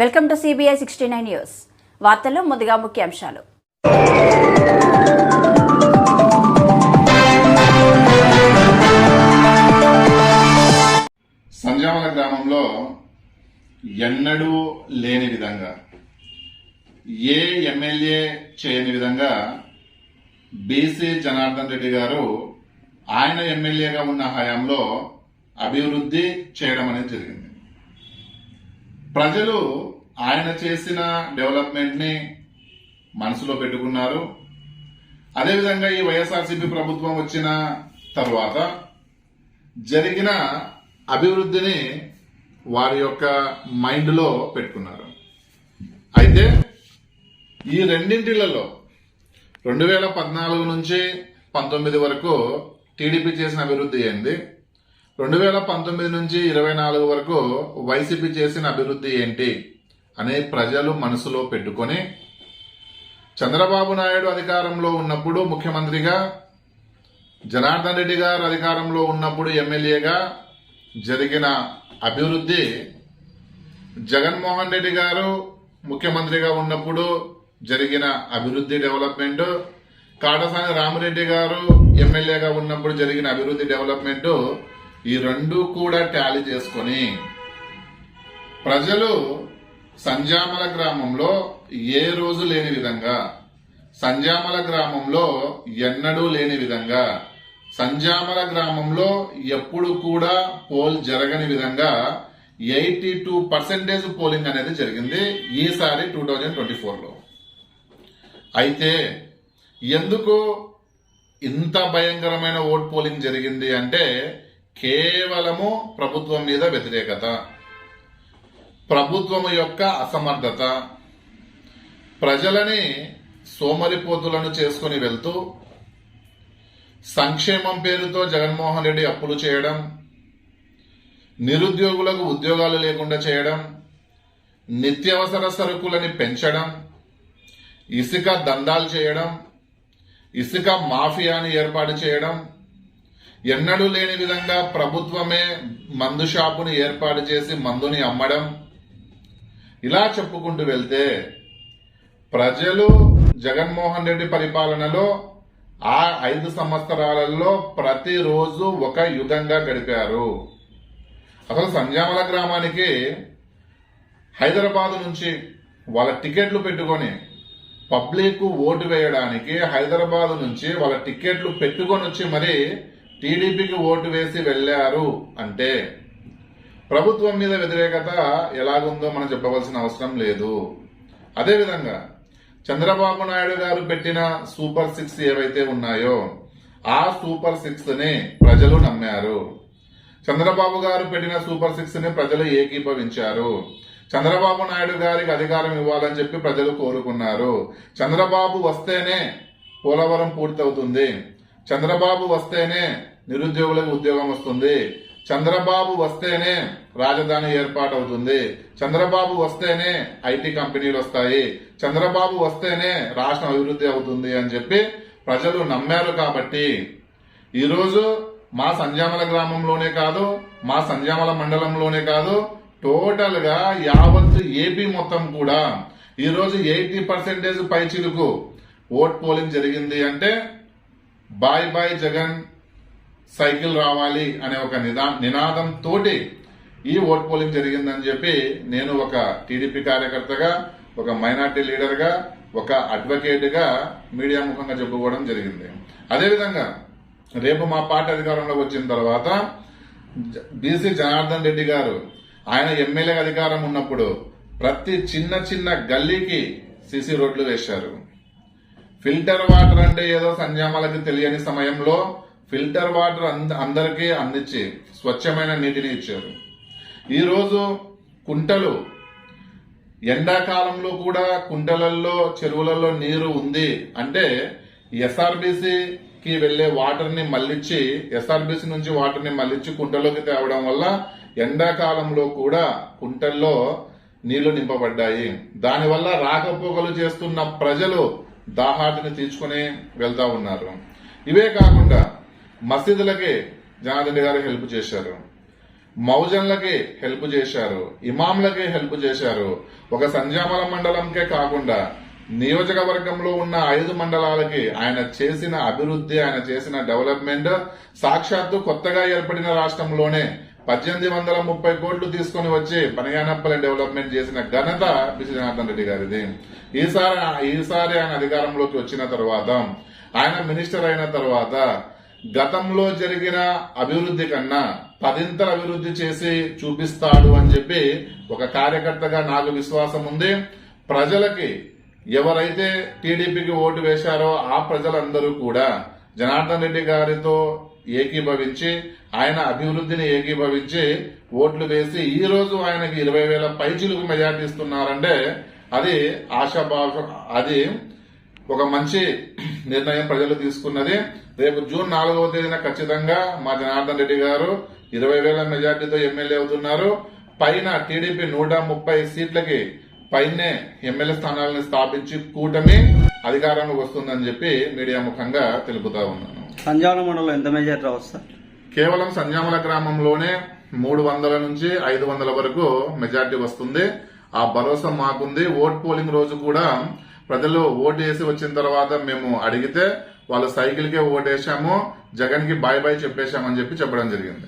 Welcome to CBI sixty nine news వార్తల్లో ముందుగా ముఖ్యాంశాలు. సంజామల గ్రామంలో ఎన్నడూ లేని విధంగా ఏ ఎమ్మెల్యే చేయని విధంగా బీసీ జనార్దన్ రెడ్డి గారు ఆయన ఎమ్మెల్యేగా ఉన్న హయాంలో అభివృద్ధి చేయడం అనేది జరిగింది. ప్రజలు ఆయన చేసిన డెవలప్మెంట్ని మనసులో పెట్టుకున్నారు. అదేవిధంగా ఈ వైఎస్ఆర్సీపీ ప్రభుత్వం వచ్చిన తర్వాత జరిగిన అభివృద్ధిని వారి యొక్క మైండ్లో పెట్టుకున్నారు. అయితే ఈ రెండింటిలలో రెండు వేల పద్నాలుగు నుంచి పంతొమ్మిది వరకు టీడీపీ చేసిన అభివృద్ధి ఏంది? రెండు వేల పంతొమ్మిది నుంచి ఇరవై నాలుగు వరకు వైసీపీ చేసిన అభివృద్ధి ఏంటి అనే ప్రజలు మనసులో పెట్టుకొని చంద్రబాబు నాయుడు అధికారంలో ఉన్నప్పుడు ముఖ్యమంత్రిగా జనార్దన్ రెడ్డి గారు అధికారంలో ఉన్నప్పుడు ఎమ్మెల్యేగా జరిగిన అభివృద్ధి జగన్మోహన్ రెడ్డి గారు ముఖ్యమంత్రిగా ఉన్నప్పుడు జరిగిన అభివృద్ధి డెవలప్మెంట్ కాటసాని రామిరెడ్డి గారు ఎమ్మెల్యేగా ఉన్నప్పుడు జరిగిన అభివృద్ధి డెవలప్మెంట్ ఈ రెండు కూడా టాలీ చేసుకొని ప్రజలు సంజామల గ్రామంలో ఏ రోజు లేని విధంగా సంజామల గ్రామంలో ఎన్నడూ లేని విధంగా సంజామల గ్రామంలో ఎప్పుడు కూడా పోల్ జరగని విధంగా ఎయిటీ టూ పర్సెంటేజ్ పోలింగ్ అనేది జరిగింది ఈసారి టూ థౌజండ్ ట్వంటీ ఫోర్లో. అయితే ఎందుకు ఇంత భయంకరమైన ఓట్ పోలింగ్ జరిగింది అంటే కేవలము ప్రభుత్వం మీద వ్యతిరేకత. ప్రభుత్వము యొక్క అసమర్థత. ప్రజలని సోమరిపోతులను చేసుకుని వెళ్తూ సంక్షేమం పేరుతో జగన్మోహన్ రెడ్డి అప్పులు చేయడం నిరుద్యోగులకు ఉద్యోగాలు లేకుండా చేయడం నిత్యావసర సరుకులని పెంచడం ఇసుక దందాలు చేయడం ఇసుక మాఫియాని ఏర్పాటు చేయడం ఎన్నడూ లేని విధంగా ప్రభుత్వమే మందు షాపుని ఏర్పాటు చేసి మందుని అమ్మడం. ఇలా చెప్పుకుంటూ వెళ్తే ప్రజలు జగన్మోహన్ రెడ్డి పరిపాలనలో ఆ ఐదు సంవత్సరాలలో ప్రతిరోజు ఒక యుగంగా గడిపారు. అసలు సంజామల గ్రామానికి హైదరాబాద్ నుంచి వాళ్ళ టికెట్లు పెట్టుకొని పబ్లిక్ ఓటు వేయడానికి హైదరాబాద్ నుంచి వాళ్ళ టికెట్లు పెట్టుకొని వచ్చి మరి టీడీపీకి ఓటు వేసి వెళ్ళారు అంటే ప్రభుత్వం మీద వ్యతిరేకత ఎలాగుందో మనం చెప్పవలసిన అవసరం లేదు. అదేవిధంగా చంద్రబాబు నాయుడు గారు పెట్టిన సూపర్ సిక్స్ ఏవైతే ఉన్నాయో ఆ సూపర్ సిక్స్ని ప్రజలు నమ్మారు. చంద్రబాబు గారు పెట్టిన సూపర్ సిక్స్ని ప్రజలు ఏకీభవించారు. చంద్రబాబు నాయుడు గారికి అధికారం ఇవ్వాలని చెప్పి ప్రజలు కోరుకున్నారు. చంద్రబాబు వస్తేనే పోలవరం పూర్తవుతుంది. చంద్రబాబు వస్తేనే నిరుద్యోగులకు ఉద్యోగం వస్తుంది. చంద్రబాబు వస్తేనే రాజధాని ఏర్పాటు అవుతుంది చంద్రబాబు వస్తేనే ఐటీ కంపెనీలు వస్తాయి. చంద్రబాబు వస్తేనే రాష్ట్రం అభివృద్ధి అవుతుంది అని చెప్పి ప్రజలు నమ్మారు కాబట్టి ఈరోజు మా సంజామల గ్రామంలోనే కాదు మా సంజామల మండలంలోనే కాదు టోటల్గా యావత్ ఏపీ మొత్తం కూడా ఈరోజు ఎయిటీ పర్సెంటేజ్ పైచిలుకు ఓట్ పోలింగ్ జరిగింది అంటే బాయ్ బాయ్ జగన్ సైకిల్ రావాలి అనే ఒక నిదా నినాదం తోటి ఈ ఓట్ పోలింగ్ జరిగిందని చెప్పి నేను ఒక టీడీపీ కార్యకర్తగా ఒక మైనార్టీ లీడర్గా ఒక అడ్వకేట్గా మీడియా ముఖంగా చెప్పుకోవడం జరిగింది. అదేవిధంగా రేపు మా పార్టీ అధికారంలోకి వచ్చిన తర్వాత బీసీ జనార్దన్ రెడ్డి గారు ఆయన ఎమ్మెల్యే అధికారం ఉన్నప్పుడు ప్రతి చిన్న చిన్న గల్లీకి సీసీ రోడ్లు వేశారు. ఫిల్టర్ వాటర్ అంటే ఏదో సంజామాలకి తెలియని సమయంలో ఫిల్టర్ వాటర్ అంద- అందరికీ అందించి స్వచ్ఛమైన నీటిని ఇచ్చారు. ఈరోజు కుంటలు ఎండాకాలంలో కూడా కుంటలలో చెరువులలో నీరు ఉంది అంటే ఎస్ఆర్బిసికి వెళ్ళే వాటర్ని మళ్ళించి ఎస్ఆర్బిసి నుంచి వాటర్ని మళ్ళించి కుంటలోకి తేవడం వల్ల ఎండాకాలంలో కూడా కుంటల్లో నీళ్ళు నింపబడ్డాయి. దానివల్ల రాకపోకలు చేస్తున్న ప్రజలు దాహాటిని తీర్చుకుని వెళ్తా ఉన్నారు. ఇవే కాకుండా మసీదులకి జనార్దన్ గారు హెల్ప్ చేశారు. మౌజన్లకి హెల్ప్ చేశారు. ఇమాంలకి హెల్ప్ చేశారు. ఒక సంజామల మండలంకే కాకుండా నియోజకవర్గంలో ఉన్న ఐదు మండలాలకి ఆయన చేసిన అభివృద్ధి ఆయన చేసిన డెవలప్మెంట్ సాక్షాత్తు కొత్తగా ఏర్పడిన రాష్ట్రంలోనే పద్దెనిమిది వందల ముప్పై కోట్లు తీసుకొని వచ్చి పనియానప్పల్లి డెవలప్మెంట్ చేసిన ఘనత బిసి జనార్దన్ రెడ్డి గారిది. ఈసారి ఈసారి ఆయన అధికారంలోకి వచ్చిన తర్వాత ఆయన మినిస్టర్ అయిన తర్వాత గతంలో జరిగిన అభివృద్ధి కన్నా పదింతల అభివృద్ధి చేసి చూపిస్తాడు అని చెప్పి ఒక కార్యకర్తగా నాకు విశ్వాసం ఉంది. ప్రజలకి ఎవరైతే టీడీపీకి ఓటు వేశారో ఆ ప్రజలందరూ కూడా జనార్దన్ రెడ్డి గారితో ఏకీభవించి ఆయన అభివృద్ధిని ఏకీభవించి ఓట్లు వేసి ఈ రోజు ఆయనకి ఇరవై వేల పైచిలకు మెజార్టీ ఇస్తున్నారంటే అది ఆశాభావ అది ఒక మంచి నిర్ణయం ప్రజలు తీసుకున్నది. రేపు జూన్ నాలుగవ తేదీన ఖచ్చితంగా మా జనార్దన్ రెడ్డి గారు ఇరవై వేల మెజార్టీతో ఎమ్మెల్యే అవుతున్నారు. పైన టీడీపీ నూట ముప్పై సీట్లకి పైనే ఎమ్మెల్యే స్థానాలను స్థాపించి కూటమి అధికారంలోకి వస్తుందని చెప్పి మీడియా ముఖంగా తెలుపుతా ఉన్నాను. సంజావన మండలం ఎంత మెజార్టీ రావచ్చు సార్? కేవలం సంజామల గ్రామంలోనే మూడు వందల నుంచి ఐదు వందల వరకు మెజార్టీ వస్తుంది. ఆ భరోసా మాకుంది. ఓట్ పోలింగ్ రోజు కూడా ప్రజలు ఓటు వేసి వచ్చిన తర్వాత మేము అడిగితే వాళ్ళు సైకిల్ కే ఓటేసాము జగన్కి బాయ్ బాయ్ చెప్పేశామని చెప్పి చెప్పడం జరిగింది.